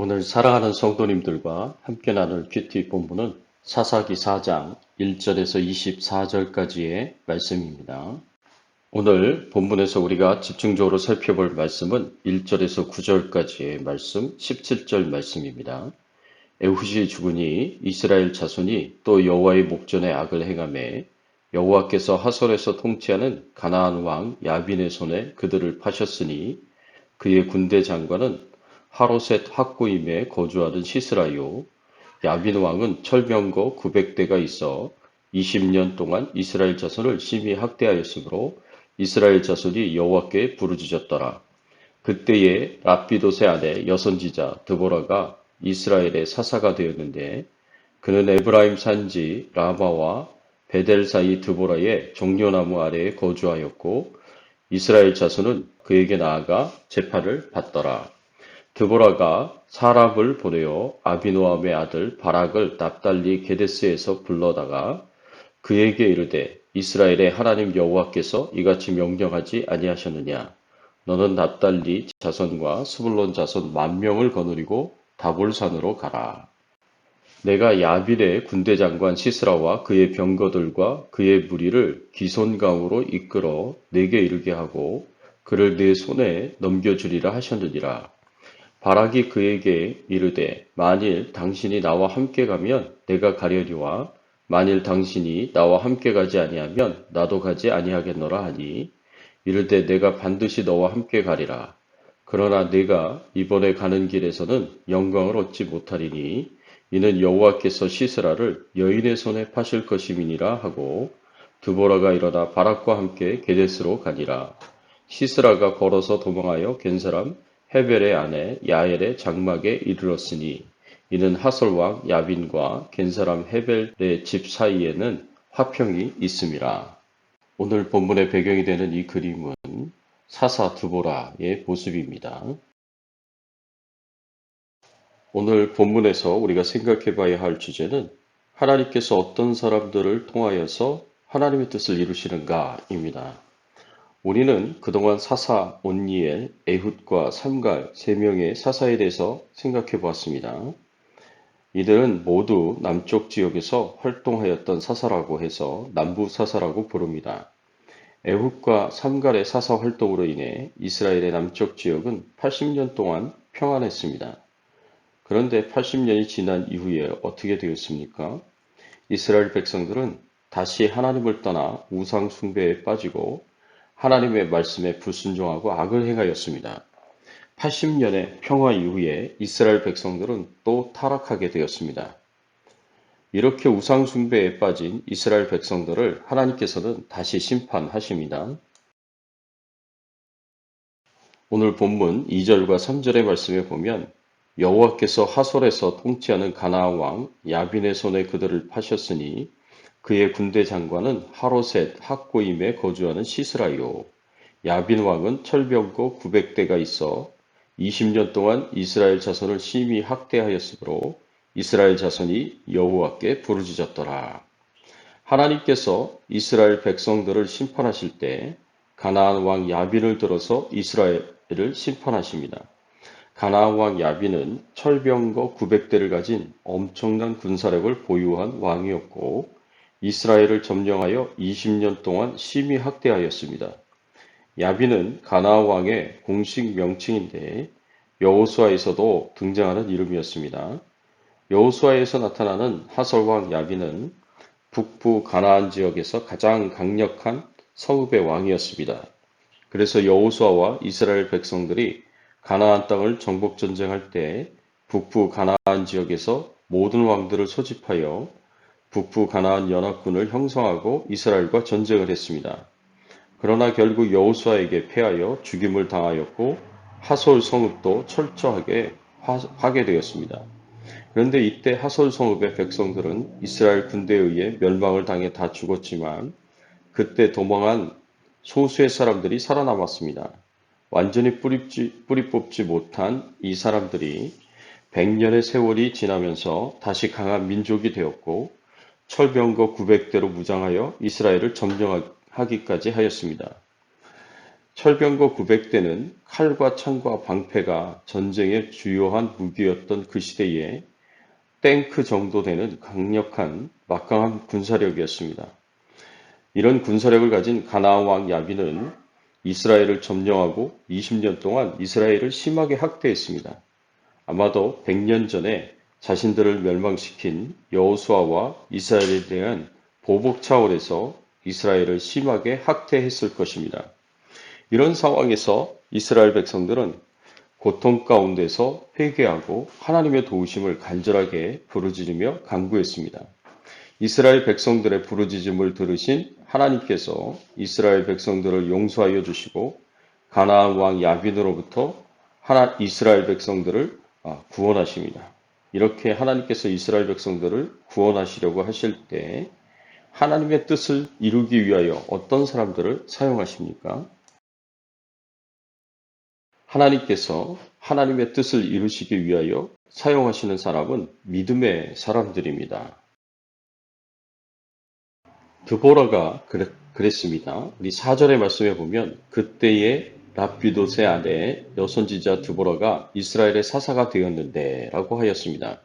오늘 사랑하는 성도님들과 함께 나눌 큐티 본문은 사사기 4장 1절에서 24절까지의 말씀입니다. 오늘 본문에서 우리가 집중적으로 살펴볼 말씀은 1절에서 9절까지의 말씀, 17절 말씀입니다. 에훗이 죽으니 이스라엘 자손이 또 여호와의 목전에 악을 행하매 여호와께서 하솔에서 통치하는 가나안 왕 야빈의 손에 그들을 파셨으니 그의 군대 장관은 하로셋 학구임에 거주하던 시스라요 야빈 왕은 철병거 900대가 있어 20년 동안 이스라엘 자손을 심히 학대하였으므로 이스라엘 자손이 여호와께 부르짖었더라. 그때에 라피도세 아내 여선지자 드보라가 이스라엘의 사사가 되었는데 그는 에브라임 산지 라마와 베델 사이 드보라의 종려나무 아래에 거주하였고 이스라엘 자손은 그에게 나아가 재판을 받더라. 드보라가 사람을 보내어 아비노함의 아들 바락을 납달리 게데스에서 불러다가 그에게 이르되 이스라엘의 하나님 여호와께서 이같이 명령하지 아니하셨느냐 너는 납달리 자손과 스불론 자손 만 명을 거느리고 다볼산으로 가라. 내가 야빌의 군대 장관 시스라와 그의 병거들과 그의 무리를 기손강으로 이끌어 내게 이르게 하고 그를 내 손에 넘겨주리라 하셨느니라. 바락이 그에게 이르되 만일 당신이 나와 함께 가면 내가 가려니와 만일 당신이 나와 함께 가지 아니하면 나도 가지 아니하겠노라 하니 이르되 내가 반드시 너와 함께 가리라. 그러나 내가 이번에 가는 길에서는 영광을 얻지 못하리니 이는 여호와께서 시스라를 여인의 손에 파실 것임이니라 하고 드보라가 일어나 바락과 함께 게데스로 가니라. 시스라가 걸어서 도망하여 겐 사람 헤벨의 아내 야엘의 장막에 이르렀으니 이는 하솔 왕 야빈과 겐 사람 헤벨의 집 사이에는 화평이 있음이라. 오늘 본문의 배경이 되는 이 그림은 사사 드보라의 모습입니다. 오늘 본문에서 우리가 생각해 봐야 할 주제는 하나님께서 어떤 사람들을 통하여서 하나님의 뜻을 이루시는가입니다. 우리는 그동안 사사, 온니엘, 에훗과 삼갈 세 명의 사사에 대해서 생각해 보았습니다. 이들은 모두 남쪽 지역에서 활동하였던 사사라고 해서 남부 사사라고 부릅니다. 에훗과 삼갈의 사사 활동으로 인해 이스라엘의 남쪽 지역은 80년 동안 평안했습니다. 그런데 80년이 지난 이후에 어떻게 되었습니까? 이스라엘 백성들은 다시 하나님을 떠나 우상 숭배에 빠지고 하나님의 말씀에 불순종하고 악을 행하였습니다. 80년의 평화 이후에 이스라엘 백성들은 또 타락하게 되었습니다. 이렇게 우상숭배에 빠진 이스라엘 백성들을 하나님께서는 다시 심판하십니다. 오늘 본문 2절과 3절의 말씀에 보면 여호와께서 하솔에서 통치하는 가나안 왕 야빈의 손에 그들을 파셨으니 그의 군대 장관은 하로셋 학고임에 거주하는 시스라요. 야빈 왕은 철병거 900대가 있어 20년 동안 이스라엘 자손을 심히 학대하였으므로 이스라엘 자손이 여호와께 부르짖었더라. 하나님께서 이스라엘 백성들을 심판하실 때 가나안 왕 야빈을 들어서 이스라엘을 심판하십니다. 가나안 왕 야빈은 철병거 900대를 가진 엄청난 군사력을 보유한 왕이었고 이스라엘을 점령하여 20년 동안 심히 학대하였습니다. 야비는 가나안 왕의 공식 명칭인데 여호수아에서도 등장하는 이름이었습니다. 여호수아에서 나타나는 하설 왕 야비는 북부 가나안 지역에서 가장 강력한 서읍의 왕이었습니다. 그래서 여호수아와 이스라엘 백성들이 가나안 땅을 정복 전쟁할 때 북부 가나안 지역에서 모든 왕들을 소집하여 북부 가나안 연합군을 형성하고 이스라엘과 전쟁을 했습니다. 그러나 결국 여호수아에게 패하여 죽임을 당하였고 하솔 성읍도 철저하게 파괴되었습니다. 그런데 이때 하솔 성읍의 백성들은 이스라엘 군대에 의해 멸망을 당해 다 죽었지만 그때 도망한 소수의 사람들이 살아남았습니다. 완전히 뿌리, 뿌리 뽑지 못한 이 사람들이 100년의 세월이 지나면서 다시 강한 민족이 되었고 철병거 900대로 무장하여 이스라엘을 점령하기까지 하였습니다. 철병거 900대는 칼과 창과 방패가 전쟁의 주요한 무기였던 그 시대에 탱크 정도 되는 강력한 막강한 군사력이었습니다. 이런 군사력을 가진 가나안 왕 야빈은 이스라엘을 점령하고 20년 동안 이스라엘을 심하게 학대했습니다. 아마도 100년 전에 자신들을 멸망시킨 여호수아와 이스라엘에 대한 보복 차원에서 이스라엘을 심하게 학대했을 것입니다. 이런 상황에서 이스라엘 백성들은 고통 가운데서 회개하고 하나님의 도우심을 간절하게 부르짖으며 간구했습니다. 이스라엘 백성들의 부르짖음을 들으신 하나님께서 이스라엘 백성들을 용서하여 주시고 가나안 왕 야빈으로부터 하나 이스라엘 백성들을 아, 구원하십니다. 이렇게 하나님께서 이스라엘 백성들을 구원하시려고 하실 때 하나님의 뜻을 이루기 위하여 어떤 사람들을 사용하십니까? 하나님께서 하나님의 뜻을 이루시기 위하여 사용하시는 사람은 믿음의 사람들입니다. 드보라가 그랬, 그랬습니다. 우리 4절의 말씀에 보면 그때의 라피도세 아내 여선지자 드보라가 이스라엘의 사사가 되었는데 라고 하였습니다.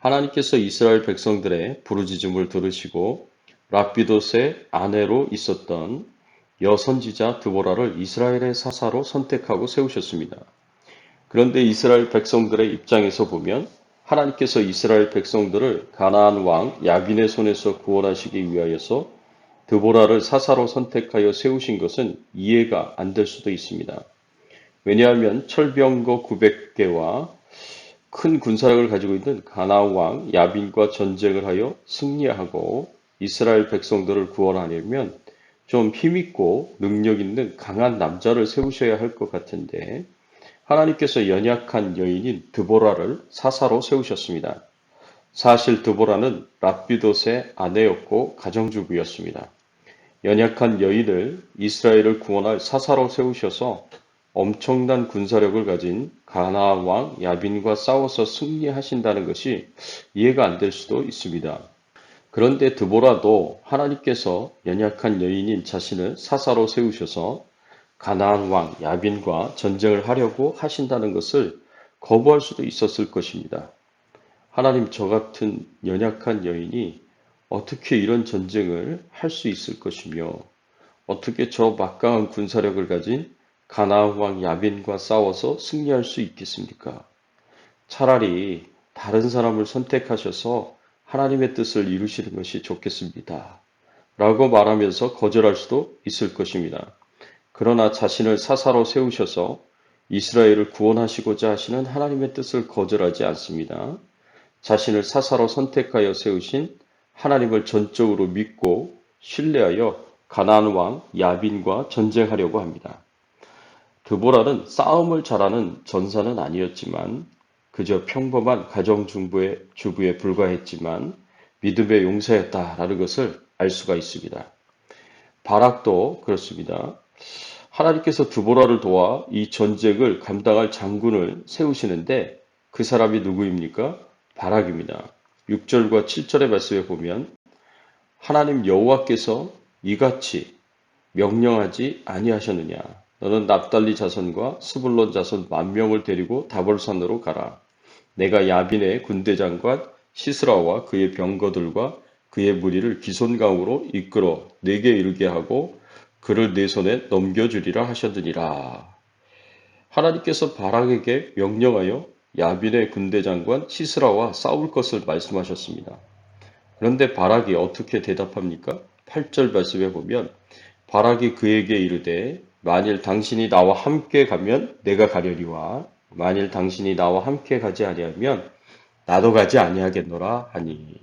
하나님께서 이스라엘 백성들의 부르짖음을 들으시고 라피도세 아내로 있었던 여선지자 드보라를 이스라엘의 사사로 선택하고 세우셨습니다. 그런데 이스라엘 백성들의 입장에서 보면 하나님께서 이스라엘 백성들을 가나안 왕 야빈의 손에서 구원하시기 위하여서 드보라를 사사로 선택하여 세우신 것은 이해가 안 될 수도 있습니다. 왜냐하면 철병거 900개와 큰 군사력을 가지고 있는 가나안 왕 야빈과 전쟁을 하여 승리하고 이스라엘 백성들을 구원하려면 좀 힘있고 능력 있는 강한 남자를 세우셔야 할 것 같은데 하나님께서 연약한 여인인 드보라를 사사로 세우셨습니다. 사실 드보라는 랍비돗의 아내였고 가정주부였습니다. 연약한 여인을 이스라엘을 구원할 사사로 세우셔서 엄청난 군사력을 가진 가나안 왕 야빈과 싸워서 승리하신다는 것이 이해가 안 될 수도 있습니다. 그런데 드보라도 하나님께서 연약한 여인인 자신을 사사로 세우셔서 가나안 왕 야빈과 전쟁을 하려고 하신다는 것을 거부할 수도 있었을 것입니다. 하나님 저 같은 연약한 여인이 어떻게 이런 전쟁을 할 수 있을 것이며 어떻게 저 막강한 군사력을 가진 가나안 왕 야빈과 싸워서 승리할 수 있겠습니까? 차라리 다른 사람을 선택하셔서 하나님의 뜻을 이루시는 것이 좋겠습니다. 라고 말하면서 거절할 수도 있을 것입니다. 그러나 자신을 사사로 세우셔서 이스라엘을 구원하시고자 하시는 하나님의 뜻을 거절하지 않습니다. 자신을 사사로 선택하여 세우신 하나님을 전적으로 믿고 신뢰하여 가나안 왕 야빈과 전쟁하려고 합니다. 드보라는 싸움을 잘하는 전사는 아니었지만 그저 평범한 가정주부에 주부에 불과했지만 믿음의 용사였다라는 것을 알 수가 있습니다. 바락도 그렇습니다. 하나님께서 드보라를 도와 이 전쟁을 감당할 장군을 세우시는데 그 사람이 누구입니까? 바락입니다. 6절과 7절의 말씀에 보면 하나님 여호와께서 이같이 명령하지 아니하셨느냐 너는 납달리 자손과 스불론 자손 만 명을 데리고 다볼산으로 가라 내가 야빈의 군대 장관 시스라와 그의 병거들과 그의 무리를 기손강으로 이끌어 내게 이르게 하고 그를 내 손에 넘겨주리라 하셨느니라. 하나님께서 바락에게 명령하여 야빈의 군대 장관 시스라와 싸울 것을 말씀하셨습니다. 그런데 바락이 어떻게 대답합니까? 8절 말씀에 보면 바락이 그에게 이르되 만일 당신이 나와 함께 가면 내가 가려니와 만일 당신이 나와 함께 가지 아니하면 나도 가지 아니하겠노라 하니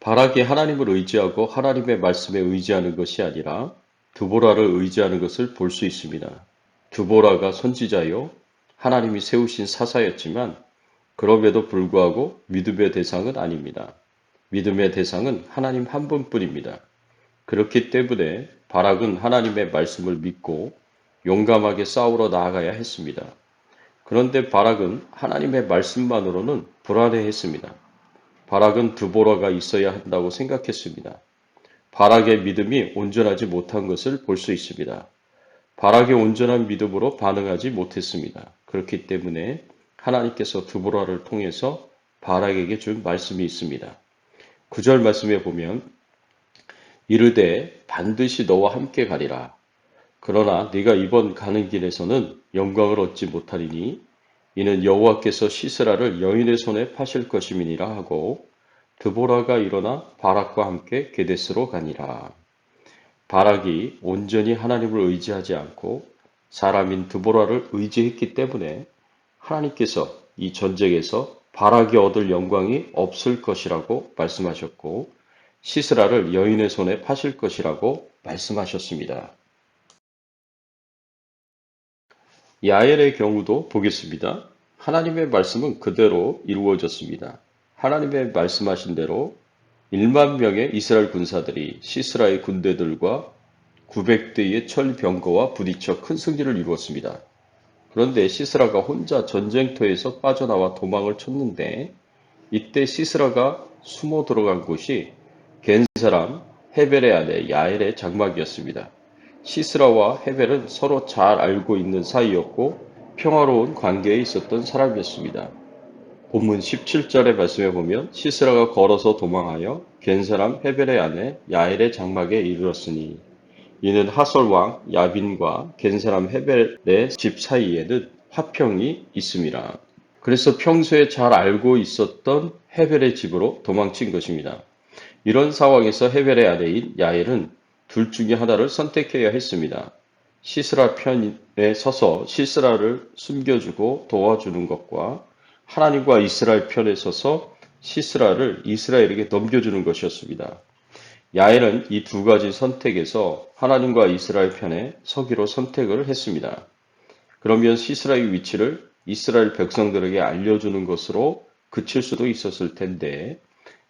바락이 하나님을 의지하고 하나님의 말씀에 의지하는 것이 아니라 두보라를 의지하는 것을 볼 수 있습니다. 두보라가 선지자요 하나님이 세우신 사사였지만 그럼에도 불구하고 믿음의 대상은 아닙니다. 믿음의 대상은 하나님 한 분뿐입니다. 그렇기 때문에 바락은 하나님의 말씀을 믿고 용감하게 싸우러 나아가야 했습니다. 그런데 바락은 하나님의 말씀만으로는 불안해했습니다. 바락은 드보라가 있어야 한다고 생각했습니다. 바락의 믿음이 온전하지 못한 것을 볼 수 있습니다. 바락의 온전한 믿음으로 반응하지 못했습니다. 그렇기 때문에 하나님께서 드보라를 통해서 바락에게 준 말씀이 있습니다. 9절 말씀에 보면 이르되 반드시 너와 함께 가리라. 그러나 네가 이번 가는 길에서는 영광을 얻지 못하리니 이는 여호와께서 시스라를 여인의 손에 파실 것임이니라 하고 드보라가 일어나 바락과 함께 게데스로 가니라. 바락이 온전히 하나님을 의지하지 않고 사람인 드보라를 의지했기 때문에 하나님께서 이 전쟁에서 바락이 얻을 영광이 없을 것이라고 말씀하셨고 시스라를 여인의 손에 파실 것이라고 말씀하셨습니다. 야엘의 경우도 보겠습니다. 하나님의 말씀은 그대로 이루어졌습니다. 하나님의 말씀하신 대로 1만 명의 이스라엘 군사들이 시스라의 군대들과 900대의 철병거와 부딪혀 큰 승리를 이루었습니다. 그런데 시스라가 혼자 전쟁터에서 빠져나와 도망을 쳤는데 이때 시스라가 숨어 들어간 곳이 겐 사람 헤벨의 아내 야엘의 장막이었습니다. 시스라와 헤벨은 서로 잘 알고 있는 사이였고 평화로운 관계에 있었던 사람이었습니다. 본문 17절의 말씀에 보면 시스라가 걸어서 도망하여 겐 사람 헤벨의 아내 야엘의 장막에 이르렀으니 이는 하솔 왕 야빈과 겐 사람 헤벨의 집 사이에는 화평이 있습니다. 그래서 평소에 잘 알고 있었던 헤벨의 집으로 도망친 것입니다. 이런 상황에서 헤벨의 아내인 야엘은 둘 중에 하나를 선택해야 했습니다. 시스라 편에 서서 시스라를 숨겨주고 도와주는 것과 하나님과 이스라엘 편에 서서 시스라를 이스라엘에게 넘겨주는 것이었습니다. 야엘은 이 두 가지 선택에서 하나님과 이스라엘 편에 서기로 선택을 했습니다. 그러면 시스라의 위치를 이스라엘 백성들에게 알려주는 것으로 그칠 수도 있었을 텐데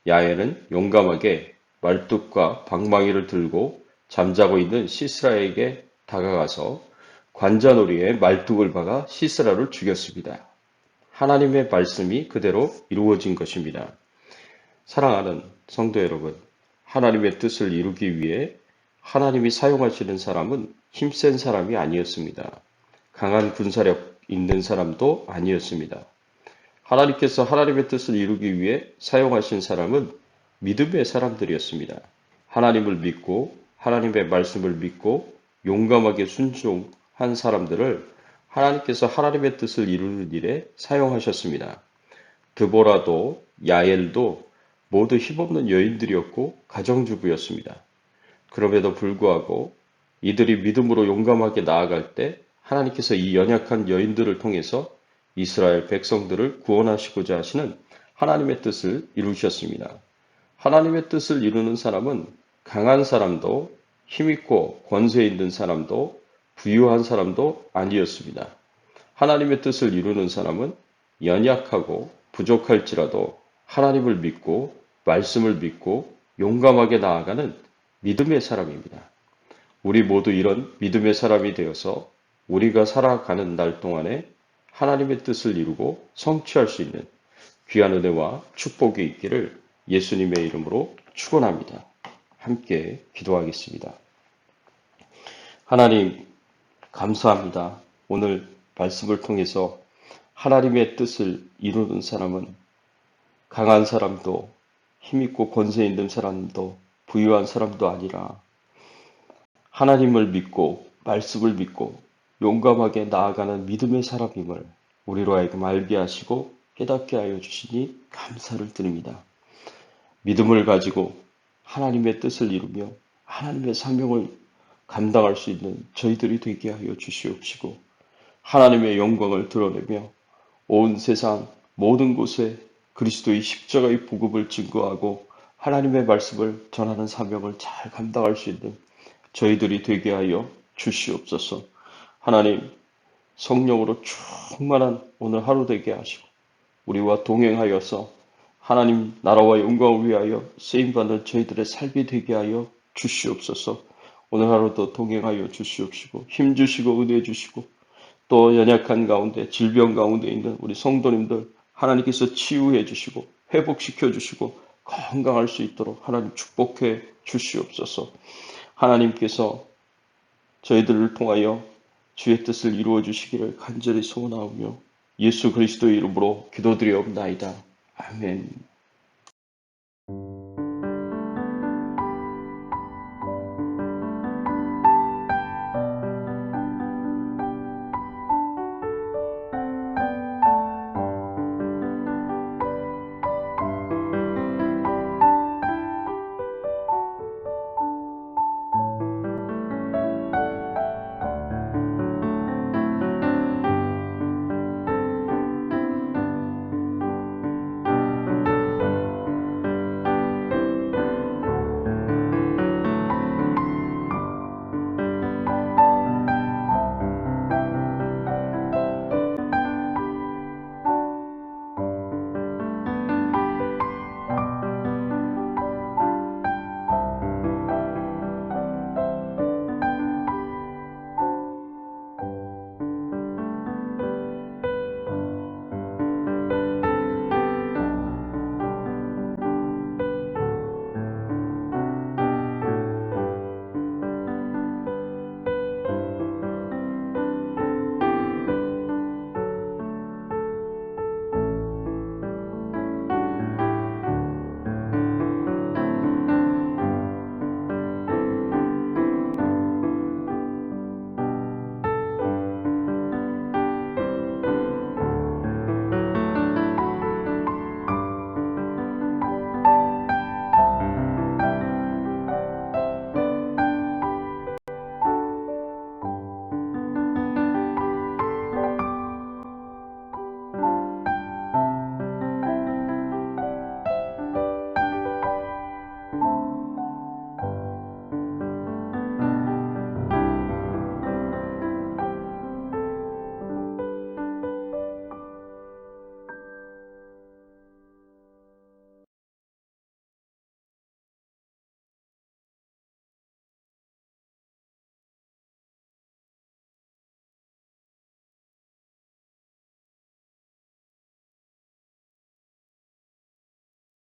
야엘은 용감하게 말뚝과 방망이를 들고 잠자고 있는 시스라에게 다가가서 관자놀이에 말뚝을 박아 시스라를 죽였습니다. 하나님의 말씀이 그대로 이루어진 것입니다. 사랑하는 성도 여러분, 하나님의 뜻을 이루기 위해 하나님이 사용하시는 사람은 힘센 사람이 아니었습니다. 강한 군사력 있는 사람도 아니었습니다. 하나님께서 하나님의 뜻을 이루기 위해 사용하신 사람은 믿음의 사람들이었습니다. 하나님을 믿고 하나님의 말씀을 믿고 용감하게 순종한 사람들을 하나님께서 하나님의 뜻을 이루는 일에 사용하셨습니다. 드보라도 야엘도 모두 힘없는 여인들이었고 가정주부였습니다. 그럼에도 불구하고 이들이 믿음으로 용감하게 나아갈 때 하나님께서 이 연약한 여인들을 통해서 이스라엘 백성들을 구원하시고자 하시는 하나님의 뜻을 이루셨습니다. 하나님의 뜻을 이루는 사람은 강한 사람도 힘있고 권세 있는 사람도 부유한 사람도 아니었습니다. 하나님의 뜻을 이루는 사람은 연약하고 부족할지라도 하나님을 믿고 말씀을 믿고 용감하게 나아가는 믿음의 사람입니다. 우리 모두 이런 믿음의 사람이 되어서 우리가 살아가는 날 동안에 하나님의 뜻을 이루고 성취할 수 있는 귀한 은혜와 축복이 있기를 예수님의 이름으로 축원합니다. 함께 기도하겠습니다. 하나님 감사합니다. 오늘 말씀을 통해서 하나님의 뜻을 이루는 사람은 강한 사람도 힘있고 권세 있는 사람도 부유한 사람도 아니라 하나님을 믿고 말씀을 믿고 용감하게 나아가는 믿음의 사람임을 우리로 하여금 알게 하시고 깨닫게 하여 주시니 감사를 드립니다. 믿음을 가지고 하나님의 뜻을 이루며 하나님의 사명을 감당할 수 있는 저희들이 되게 하여 주시옵시고 하나님의 영광을 드러내며 온 세상 모든 곳에 그리스도의 십자가의 복음을 증거하고 하나님의 말씀을 전하는 사명을 잘 감당할 수 있는 저희들이 되게 하여 주시옵소서. 하나님 성령으로 충만한 오늘 하루 되게 하시고 우리와 동행하여서 하나님 나라와 영광을 위하여 쓰임 받는 저희들의 삶이 되게 하여 주시옵소서. 오늘 하루도 동행하여 주시옵시고 힘 주시고 은혜 주시고 또 연약한 가운데 질병 가운데 있는 우리 성도님들 하나님께서 치유해 주시고 회복시켜 주시고 건강할 수 있도록 하나님 축복해 주시옵소서. 하나님께서 저희들을 통하여 주의 뜻을 이루어 주시기를 간절히 소원하오며 예수 그리스도의 이름으로 기도드리옵나이다. 아멘.